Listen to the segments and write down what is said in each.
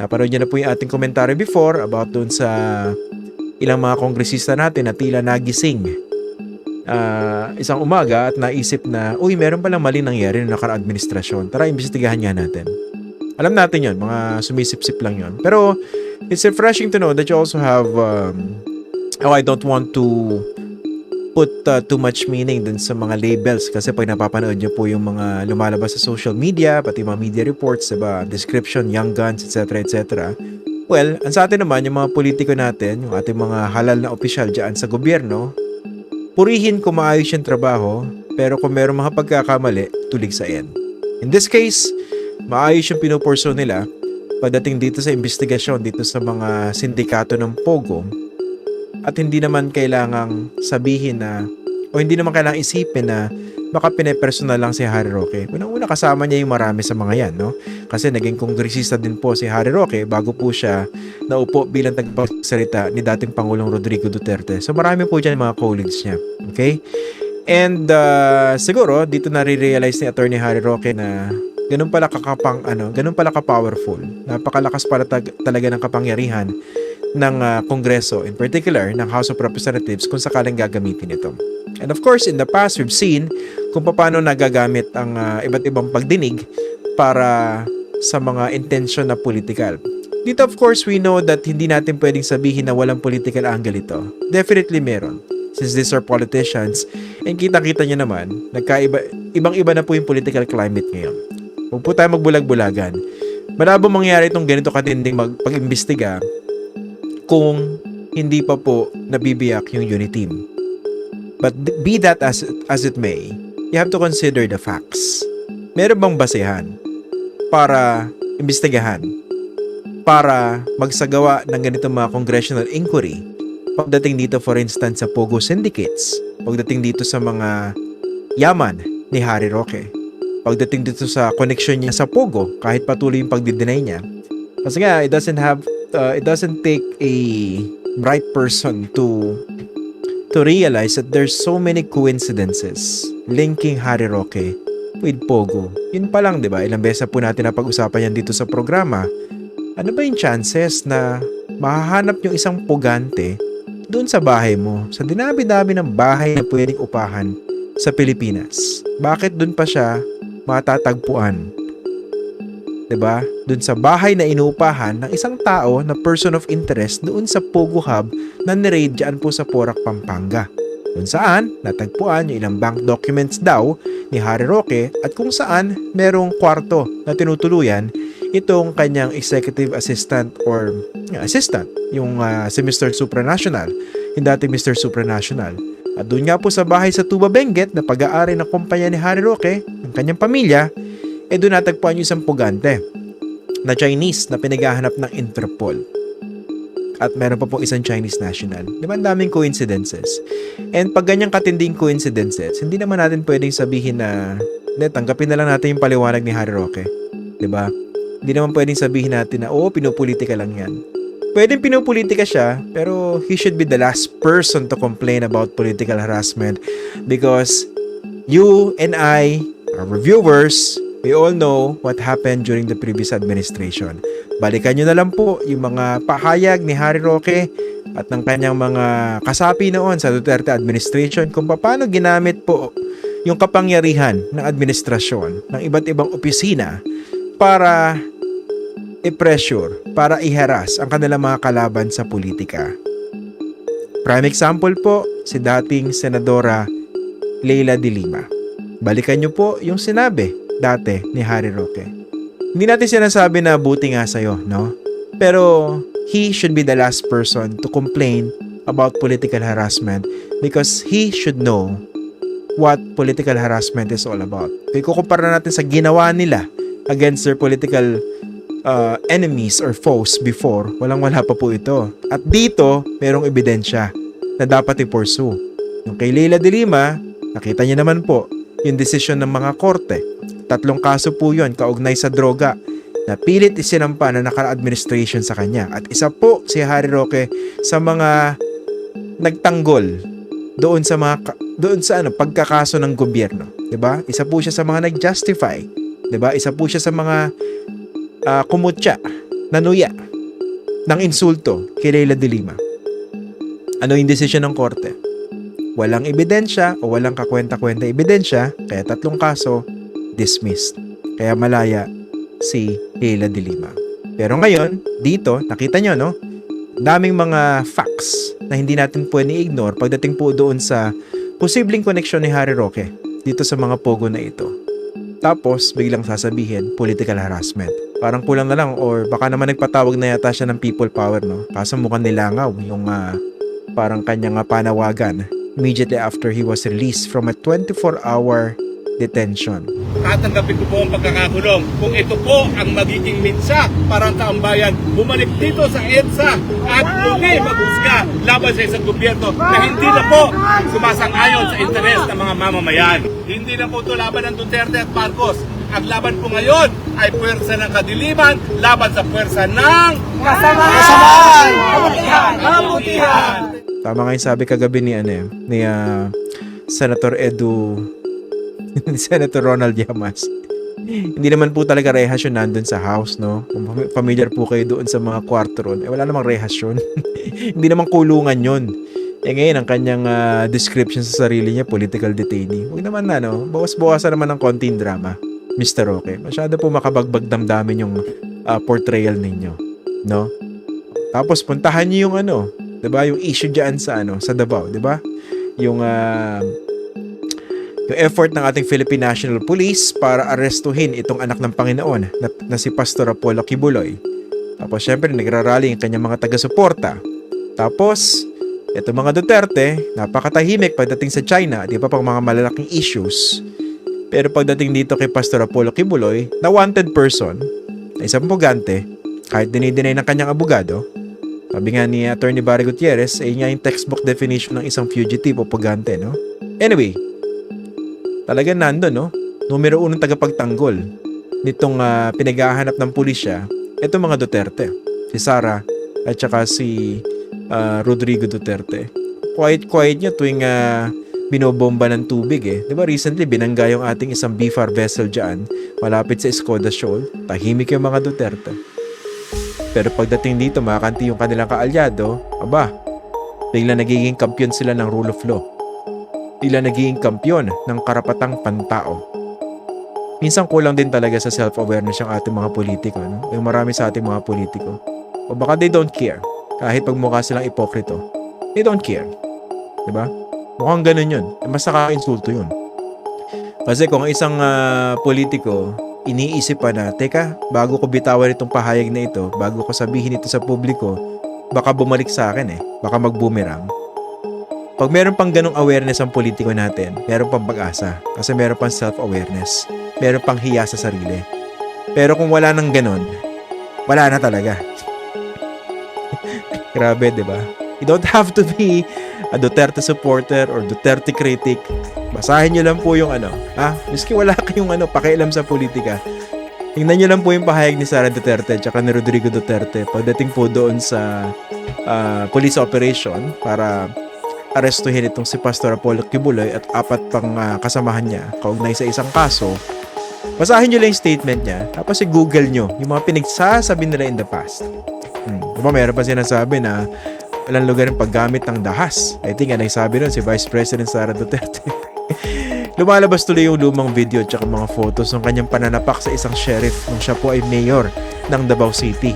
Napanood niyo na po yung ating komentaryo before about doon sa ilang mga kongresista natin na tila nagising ah, isang umaga at naisip na, uy, meron palang mali nangyari ng nakaraang administrasyon. Tara, imbestigahan nga natin. Alam natin yon mga sumisip-sip lang yon Pero, it's refreshing to know that you also have, um, oh, I don't want to put uh, too much meaning dun sa mga labels kasi pag napapanood nyo po yung mga lumalabas sa social media, pati mga media reports, diba, description, young guns, etc. etc. Well, ang sa atin naman, yung mga politiko natin, yung ating mga halal na opisyal dyan sa gobyerno, purihin kung maayos yung trabaho, pero kung meron mga pagkakamali, tulig sa end. In this case, maayos yung pinupurso nila pagdating dito sa investigasyon dito sa mga sindikato ng Pogo at hindi naman kailangang sabihin na o hindi naman kailangang isipin na baka pinepersonal lang si Harry Roque. Unang-una kasama niya yung marami sa mga yan, no? Kasi naging kongresista din po si Harry Roque bago po siya naupo bilang tagapagsalita ni dating Pangulong Rodrigo Duterte. So marami po dyan mga colleagues niya. Okay? And uh, siguro dito na realize ni Attorney Harry Roque na ganun pala kakapang ano, ganun pala ka-powerful. Napakalakas pala tag- talaga ng kapangyarihan ng uh, Kongreso, in particular ng House of Representatives kung sakaling gagamitin ito. And of course, in the past, we've seen kung paano nagagamit ang uh, iba't ibang pagdinig para sa mga intention na political. Dito of course, we know that hindi natin pwedeng sabihin na walang political angle ito. Definitely meron. Since these are politicians, and kita-kita nyo naman, nagkaiba, ibang-iba na po yung political climate ngayon. Huwag po tayo magbulag-bulagan. Malabo mangyari itong ganito katinding mag- pag-imbestiga kung hindi pa po nabibiyak yung unit team. But be that as, as it may, you have to consider the facts. Meron bang basehan para imbestigahan, para magsagawa ng ganitong mga congressional inquiry pagdating dito for instance sa Pogo Syndicates, pagdating dito sa mga yaman ni Harry Roque, pagdating dito sa connection niya sa Pogo kahit patuloy yung pagdi-deny niya. Kasi nga, it doesn't have, uh, it doesn't take a bright person to to realize that there's so many coincidences linking Harry Roque with Pogo. Yun pa lang, di ba? Ilang beses po natin na pag-usapan yan dito sa programa. Ano ba yung chances na mahahanap yung isang pugante doon sa bahay mo, sa dinabi-dami ng bahay na pwedeng upahan sa Pilipinas? Bakit doon pa siya matatagpuan? 'Di ba? Doon sa bahay na inuupahan ng isang tao na person of interest doon sa Pogo Hub na niraid dyan po sa Porac, Pampanga. Kung saan natagpuan yung ilang bank documents daw ni Harry Roque at kung saan merong kwarto na tinutuluyan itong kanyang executive assistant or assistant, yung uh, si Mr. Supranational, yung dati Mr. Supranational. At doon nga po sa bahay sa Tuba Benguet na pag-aari ng kumpanya ni Harry Roque, ng kanyang pamilya, eh doon natagpuan yung isang pugante na Chinese na pinaghahanap ng Interpol. At meron pa po isang Chinese national. Di ba daming coincidences? And pag ganyang katinding coincidences, hindi naman natin pwedeng sabihin na, hindi, tanggapin na lang natin yung paliwanag ni Harry Roque. Di ba? Hindi naman pwedeng sabihin natin na, oo, pinupolitika lang yan. Pwedeng pinupolitika siya, pero he should be the last person to complain about political harassment because you and I, our reviewers, we all know what happened during the previous administration. Balikan nyo na lang po yung mga pahayag ni Harry Roque at ng kanyang mga kasapi noon sa Duterte administration kung paano ginamit po yung kapangyarihan ng administrasyon ng iba't ibang opisina para i-pressure, para i-harass ang kanilang mga kalaban sa politika. Prime example po, si dating Senadora Leila de Lima. Balikan nyo po yung sinabi dati ni Harry Roque. Hindi natin sinasabi na buti nga sa'yo, no? Pero he should be the last person to complain about political harassment because he should know what political harassment is all about. Kaya kukumpara natin sa ginawa nila against their political uh, enemies or foes before, walang-wala pa po ito. At dito, merong ebidensya na dapat i-pursue. Yung kay Leila de Lima, nakita niya naman po yung desisyon ng mga korte. Tatlong kaso po yon kaugnay sa droga na pilit isinampa na naka-administration sa kanya. At isa po si Harry Roque sa mga nagtanggol doon sa mga doon sa ano pagkakaso ng gobyerno, 'di ba? Isa po siya sa mga nag-justify, 'di ba? Isa po siya sa mga uh, kumutya nanuya ng insulto kay Leila de Lima. Ano yung desisyon ng korte? Walang ebidensya o walang kakwenta-kwenta ebidensya, kaya tatlong kaso, dismissed. Kaya malaya si Leila de Lima. Pero ngayon, dito, nakita nyo, no? Daming mga facts na hindi natin pwede i-ignore pagdating po doon sa posibleng koneksyon ni Harry Roque dito sa mga pogo na ito. Tapos, biglang sasabihin, political harassment. Parang kulang na lang or baka naman nagpatawag na yata siya ng people power, no? Kaso mukhang nilangaw yung ah, parang kanyang ah, panawagan immediately after he was released from a 24-hour detention. tatanggapin ko po ang pagkakakulong. Kung ito po ang magiging minsa para ang taong bayan bumalik dito sa EDSA at muli maghusga laban sa isang gobyerno na hindi na po sumasang-ayon sa interes ng mga mamamayan. Hindi na po ito laban ng Duterte at Marcos. Ang laban po ngayon ay puwersa ng kadiliman laban sa puwersa ng Kasamaan! Kabutihan! Kabutihan! Tama nga yung sabi kagabi ni, ano, eh, ni ah, Senator Edu, Senator Ronald Llamas. Hindi naman po talaga rehas yun nandun sa house, no? Kung fami- familiar po kayo doon sa mga kwarto ron, eh wala namang rehas yun. Hindi namang kulungan yun. Eh ngayon, ang kanyang ah, description sa sarili niya, political detainee. Huwag naman na, no? Bawas-bawasan naman ng konting drama, Mr. Roque. Masyado po makabagbag damdamin yung ah, portrayal ninyo, no? Tapos puntahan niyo yung ano, 'di ba? Yung issue diyan sa ano, sa Davao, 'di ba? Yung ah, yung effort ng ating Philippine National Police para arestuhin itong anak ng Panginoon na, na si Pastor Apollo Kibuloy. Tapos syempre nagrarally ang kanyang mga taga-suporta. Tapos ito mga Duterte, napakatahimik pagdating sa China, di ba pang mga malalaking issues. Pero pagdating dito kay Pastor Apollo Kibuloy, na wanted person, na isang pugante, kahit dinidinay ng kanyang abogado, sabi nga ni Attorney Barry Gutierrez, ay nga yung textbook definition ng isang fugitive o pugante, no? Anyway, talaga nando, no? Numero unong tagapagtanggol nitong ah, pinaghahanap ng pulisya, ito mga Duterte. Si Sara at saka si ah, Rodrigo Duterte. Quiet-quiet niya tuwing ah, binobomba ng tubig eh. Di ba recently binangga yung ating isang BFAR vessel dyan malapit sa Escoda Shoal. Tahimik yung mga Duterte. Pero pagdating dito, makakanti yung kanilang kaalyado, aba, bigla nagiging kampyon sila ng rule of law. Bigla nagiging kampyon ng karapatang pantao. Minsan kulang din talaga sa self-awareness yung ating mga politiko. No? Yung marami sa ating mga politiko. O baka they don't care. Kahit pagmukha silang ipokrito. They don't care. Diba? Mukhang ganun yun. Eh, Mas nakaka-insulto yun. Kasi kung ang isang ah, politiko iniisip pa na, teka, bago ko bitawan itong pahayag na ito, bago ko sabihin ito sa publiko, baka bumalik sa akin eh. Baka mag-boomerang. Pag meron pang ganong awareness ang politiko natin, meron pang pag-asa. Kasi meron pang self-awareness. Meron pang hiya sa sarili. Pero kung wala nang ganon, wala na talaga. Grabe, di ba? You don't have to be a Duterte supporter or Duterte critic. Basahin nyo lang po yung ano, ha? Miski wala kayong ano, pakialam sa politika. Tingnan nyo lang po yung pahayag ni Sara Duterte at ni Rodrigo Duterte pagdating po doon sa ah, police operation para arestuhin itong si Pastor Apollo Kibuloy at apat pang ah, kasamahan niya kaugnay sa isang kaso. Basahin nyo lang yung statement niya tapos i-google nyo yung mga pinagsasabi nila in the past. Hmm. Diba meron pa sinasabi na walang lugar ng paggamit ng dahas. I think ang nagsabi nun si Vice President Sara Duterte. Lumalabas tuloy yung lumang video at mga photos ng kanyang pananapak sa isang sheriff nung siya po ay mayor ng Davao City.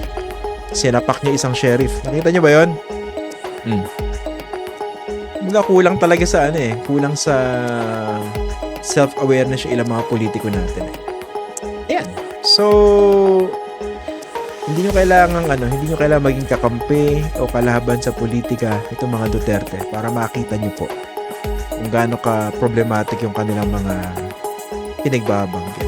Sinapak niya isang sheriff. Nakita niyo ba yon? Hmm. Mga kulang talaga sa ano eh. Kulang sa self-awareness yung ilang mga politiko natin eh. Ayan. So, hindi nyo kailangan ano, hindi nyo kailangan maging kakampi o kalaban sa politika itong mga Duterte para makita nyo po kung gaano ka problematic yung kanilang mga pinagbabanggit.